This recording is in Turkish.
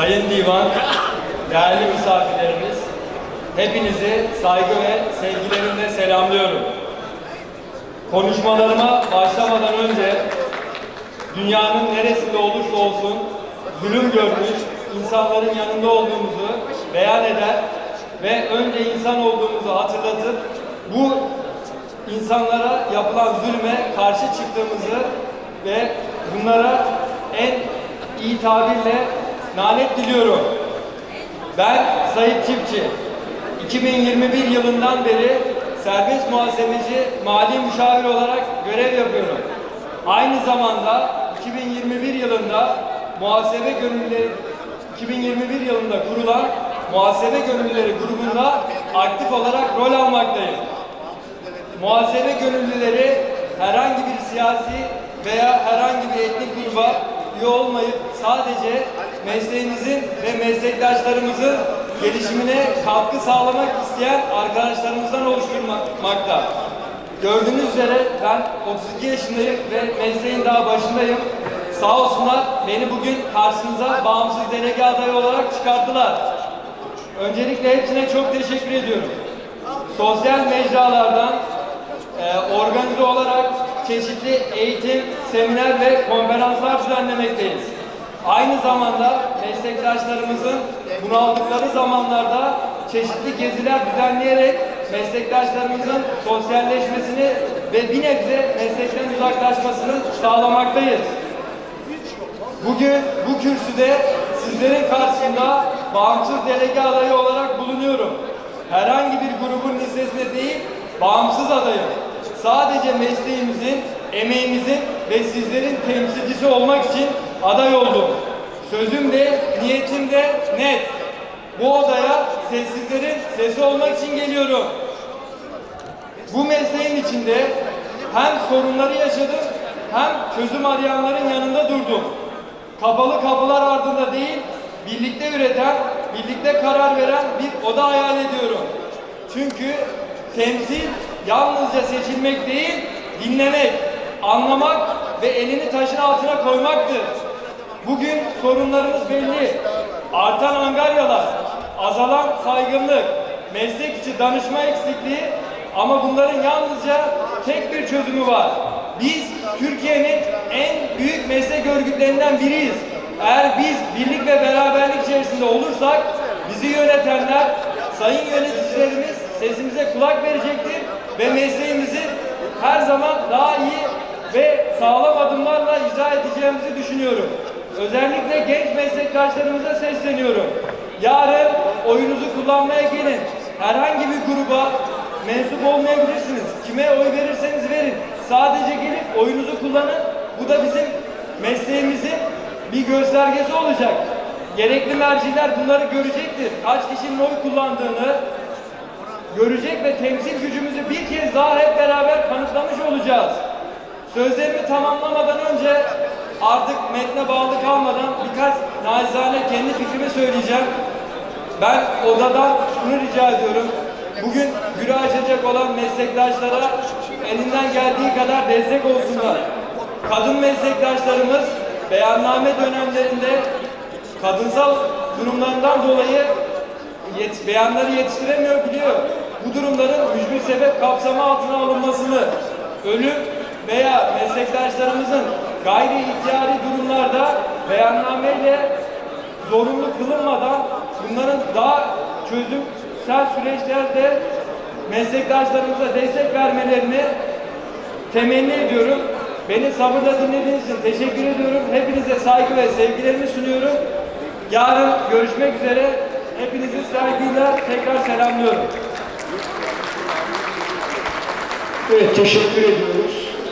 Sayın Divan, değerli misafirlerimiz, hepinizi saygı ve sevgilerimle selamlıyorum. Konuşmalarıma başlamadan önce dünyanın neresinde olursa olsun zulüm görmüş insanların yanında olduğumuzu beyan eder ve önce insan olduğumuzu hatırlatıp bu insanlara yapılan zulme karşı çıktığımızı ve bunlara en iyi tabirle lanet diliyorum. Ben Sayit Çiftçi. 2021 yılından beri serbest muhasebeci mali müşavir olarak görev yapıyorum. Aynı zamanda 2021 yılında muhasebe gönüllüleri 2021 yılında kurulan muhasebe gönüllüleri grubunda aktif olarak rol almaktayım. Muhasebe gönüllüleri herhangi bir siyasi veya herhangi bir etnik gruba üye olmayıp sadece mesleğimizin ve meslektaşlarımızın gelişimine katkı sağlamak isteyen arkadaşlarımızdan oluşturmakta. Gördüğünüz üzere ben 32 yaşındayım ve mesleğin daha başındayım. Sağ olsunlar beni bugün karşınıza bağımsız delege adayı olarak çıkarttılar. Öncelikle hepsine çok teşekkür ediyorum. Sosyal mecralardan e, organize olarak çeşitli eğitim, seminer ve konferanslar düzenlemekteyiz. Aynı zamanda meslektaşlarımızın bunaldıkları zamanlarda çeşitli geziler düzenleyerek meslektaşlarımızın sosyalleşmesini ve bir nebze meslekten uzaklaşmasını sağlamaktayız. Bugün bu kürsüde sizlerin karşısında bağımsız delege adayı olarak bulunuyorum. Herhangi bir grubun listesinde değil, bağımsız adayım. Sadece mesleğimizin, emeğimizin ve sizlerin temsilcisi olmak için aday oldum. Sözüm de, niyetim de net. Bu odaya sessizlerin sesi olmak için geliyorum. Bu mesleğin içinde hem sorunları yaşadım hem çözüm arayanların yanında durdum. Kapalı kapılar ardında değil, birlikte üreten, birlikte karar veren bir oda hayal ediyorum. Çünkü temsil yalnızca seçilmek değil, dinlemek, anlamak ve elini taşın altına koymaktır. Bugün sorunlarımız belli. Artan angaryalar, azalan saygınlık, meslek içi danışma eksikliği ama bunların yalnızca tek bir çözümü var. Biz Türkiye'nin en büyük meslek örgütlerinden biriyiz. Eğer biz birlik ve beraberlik içerisinde olursak bizi yönetenler, sayın yöneticilerimiz sesimize kulak verecektir ve mesleğimizi her zaman daha iyi ve sağlam adımlarla icra edeceğimizi düşünüyorum. Özellikle genç meslektaşlarımıza sesleniyorum. Yarın oyunuzu kullanmaya gelin. Herhangi bir gruba mensup olmayabilirsiniz. Kime oy verirseniz verin. Sadece gelip oyunuzu kullanın. Bu da bizim mesleğimizin bir göstergesi olacak. Gerekli merciler bunları görecektir. Kaç kişinin oy kullandığını görecek ve temsil gücümüzü bir kez daha hep beraber kanıtlamış olacağız. Sözlerimi tamamlamadan önce artık metne bağlı kalmadan birkaç nacizane kendi fikrimi söyleyeceğim. Ben odadan şunu rica ediyorum. Bugün büro açacak olan meslektaşlara elinden geldiği kadar destek olsunlar. Kadın meslektaşlarımız beyanname dönemlerinde kadınsal durumlarından dolayı yet beyanları yetiştiremiyor biliyor. Bu durumların mücbir sebep kapsamı altına alınmasını, ölüm veya meslektaşlarımızın gayri ihtiyari durumlarda beyannameyle zorunlu kılınmadan bunların daha çözümsel süreçlerde meslektaşlarımıza destek vermelerini temenni ediyorum. Beni sabırla dinlediğiniz için teşekkür ediyorum. Hepinize saygı ve sevgilerimi sunuyorum. Yarın görüşmek üzere. Hepinizi saygıyla tekrar selamlıyorum. Evet teşekkür ediyorum.